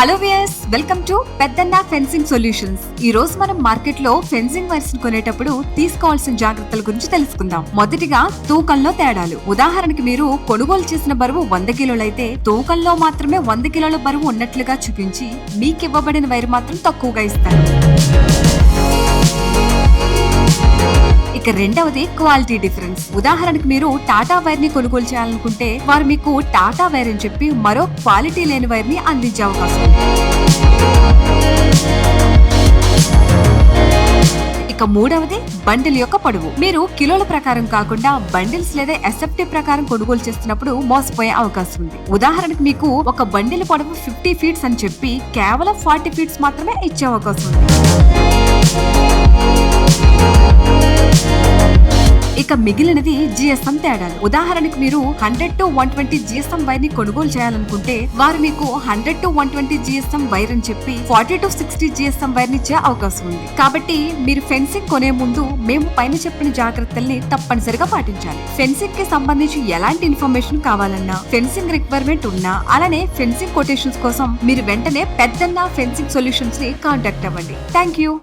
Hello viewers welcome to Peddanna fencing solutions ఈ రోజు మనం మార్కెట్లో ఫెన్సింగ్ వైర్స్ కొనేటప్పుడు తీసుకోవాల్సిన జాగ్రత్తల గురించి తెలుసుకుందాం. మొదటిగా తూకంలో తేడాలు. ఉదాహరణకి మీరు కొనుగోలు చేసిన బరువు వంద కిలోలైతే తూకంలో మాత్రమే వంద కిలోల బరువు ఉన్నట్లుగా చూపించి మీకు ఇవ్వబడిన వైర్ మాత్రం తక్కువగా ఇస్తారు. ఇక రెండవది క్వాలిటీ డిఫరెన్స్. ఉదాహరణకు మీరు టాటా వైర్ని కొనుగోలు చేయాలనుకుంటే వారు మీకు టాటా వైర్ అని చెప్పి మరో క్వాలిటీ లేని వైర్ని అందించే అవకాశం ఇక మూడవది బండిల్ యొక్క పొడవు. మీరు కిలోల ప్రకారం కాకుండా బండిల్స్ లేదా ఎస్ఎఫ్టీ ప్రకారం కొనుగోలు చేస్తున్నప్పుడు మోసపోయే అవకాశం ఉంది. ఉదాహరణకు మీకు ఒక బండిల్ పొడవు ఫిఫ్టీ ఫీట్స్ అని చెప్పి కేవలం ఫార్టీ ఫీట్స్ మాత్రమే ఇచ్చే అవకాశం ఉంది. ఇక మిగిలినది జిఎస్ఎం తేడాలు. ఉదాహరణకు మీరు hundred to one twenty GSM వైర్ని కొనుగోలు చేయాలనుకుంటే వారు మీకు hundred to one twenty GSM wire అని చెప్పి forty to sixty GSM wire ఇచ్చే అవకాశం ఉంది. కాబట్టి మీరు ఫెన్సింగ్ కొనే ముందు మేము పైన చెప్పిన జాగ్రత్తల్ని తప్పనిసరిగా పాటించాలి. ఫెన్సింగ్కి సంబంధించి ఎలాంటి ఇన్ఫర్మేషన్ కావాలన్నా ఫెన్సింగ్ రిక్వైర్మెంట్ ఉన్నా అలానే ఫెన్సింగ్ కొటేషన్స్ కోసం మీరు వెంటనే పెద్దన్న ఫెన్సింగ్ సొల్యూషన్స్ని కాంటాక్ట్ అవ్వండి. Thank you.